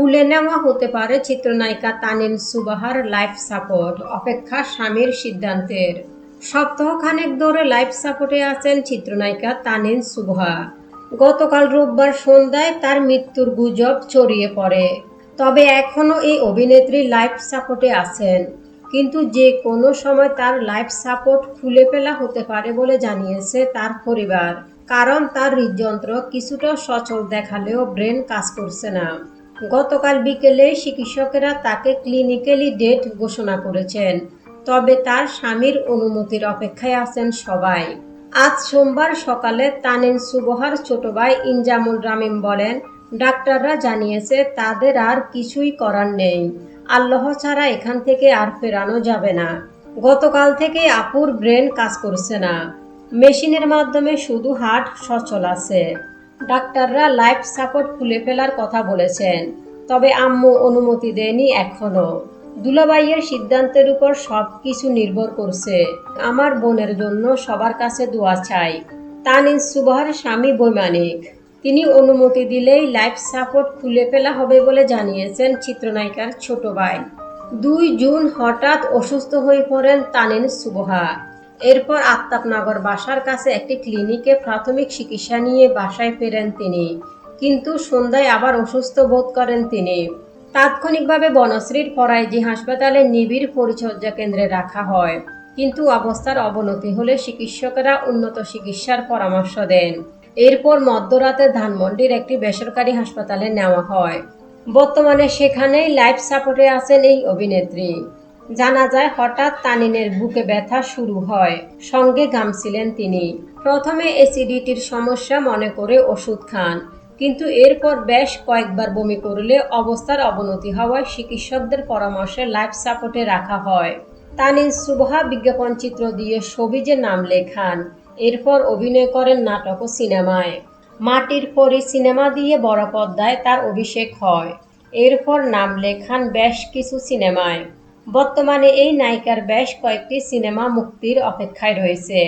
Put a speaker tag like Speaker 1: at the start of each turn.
Speaker 1: খুলে নেওয়া হতে পারে চিত্রনায়িকা তানিন সুবাহার লাইফ সাপোর্ট। অপেক্ষা স্বামীর সিদ্ধান্তের। সপ্তাহখানেক ধরে লাইফ সাপোর্টে আছেন চিত্রনায়িকা তানিন সুবহা। গতকাল রোববার সন্ধ্যায় তার মৃত্যুর গুজব ছড়িয়ে পড়ে। তবে এখনও এই অভিনেত্রী লাইফ সাপোর্টে আছেন। কিন্তু যে কোনো সময় তার লাইফ সাপোর্ট খুলে ফেলা হতে পারে বলে জানিয়েছে তার পরিবার। কারণ তার হৃদযন্ত্র কিছুটা সচল দেখালেও ব্রেন কাজ করছে না। গতকাল বিকেলে চিকিৎসকেরা তাকে ক্লিনিক্যালি ডেট ঘোষণা করেছেন, তবে তার স্বামীর অনুমতির অপেক্ষায় আছেন সবাই। আজ সোমবার সকালে তানিন সুবহার ছোট ভাই ইনজামুল রামিম বলেন, ডাক্তাররা জানিয়েছে, তাদের আর কিছুই করার নেই। আল্লাহ ছাড়া এখান থেকে আর ফেরানো যাবে না। গতকাল থেকে আপুর ব্রেন কাজ করছে না। মেশিনের মাধ্যমে শুধু হাট সচল আছে। ডাক্তাররা লাইফ সাপোর্ট খুলে ফেলার কথা বলেছেন। তবে আম্মু অনুমতি দেয়নি এখনও। দুলাভাইয়ের সিদ্ধান্তের উপর সব কিছু নির্ভর করছে। আমার বোনের জন্য সবার কাছে দোয়া চাই। তানিন সুবহার স্বামী বৈমানিক। তিনি অনুমতি দিলেই লাইফ সাপোর্ট খুলে ফেলা হবে বলে জানিয়েছেন চিত্রনায়িকার ছোট ভাই। দুই জুন হঠাৎ অসুস্থ হয়ে পড়েন তানিন সুবহা এরপর আত্মাপনগর বাসার কাছে একটি ক্লিনিকে প্রাথমিক চিকিৎসা নিয়ে বাসায় ফেরেন তিনি। কিন্তু সন্ধ্যায় আবার অসুস্থ বোধ করেন তিনি। তাৎক্ষণিকভাবে বনশ্রীর ফরাইজি হাসপাতালে নিবিড় পরিচর্যা কেন্দ্রে রাখা হয়। কিন্তু অবস্থার অবনতি হলে চিকিৎসকেরা উন্নত চিকিৎসার পরামর্শ দেন। এরপর মধ্যরাতে ধানমন্ডির একটি বেসরকারি হাসপাতালে নেওয়া হয়। বর্তমানে সেখানেই লাইফ সাপোর্টে আছেন এই অভিনেত্রী। জানা যায় হঠাৎ তানিনের বুকে ব্যথা শুরু হয়। সঙ্গে গামছিলেন তিনি। প্রথমে অ্যাসিডিটির সমস্যা মনে করে ওষুধ খান, কিন্তু এরপর বেশ কয়েকবার বমি করলে অবস্থার অবনতি হওয়ায় চিকিৎসকদের পরামর্শে লাইফ সাপোর্টে রাখা হয়। তানিন সুবহা বিজ্ঞাপন চিত্র দিয়ে সবিজে নাম লেখান। এরপর অভিনয় করেন নাটক ও সিনেমায়। মাটির পরই সিনেমা দিয়ে বড় পর্দায় তার অভিষেক হয়। এরপর নাম লেখান বেশ কিছু সিনেমায়। বর্তমানে এই নায়িকার বেশ কয়েকটি সিনেমা মুক্তির অপেক্ষায় রয়েছে।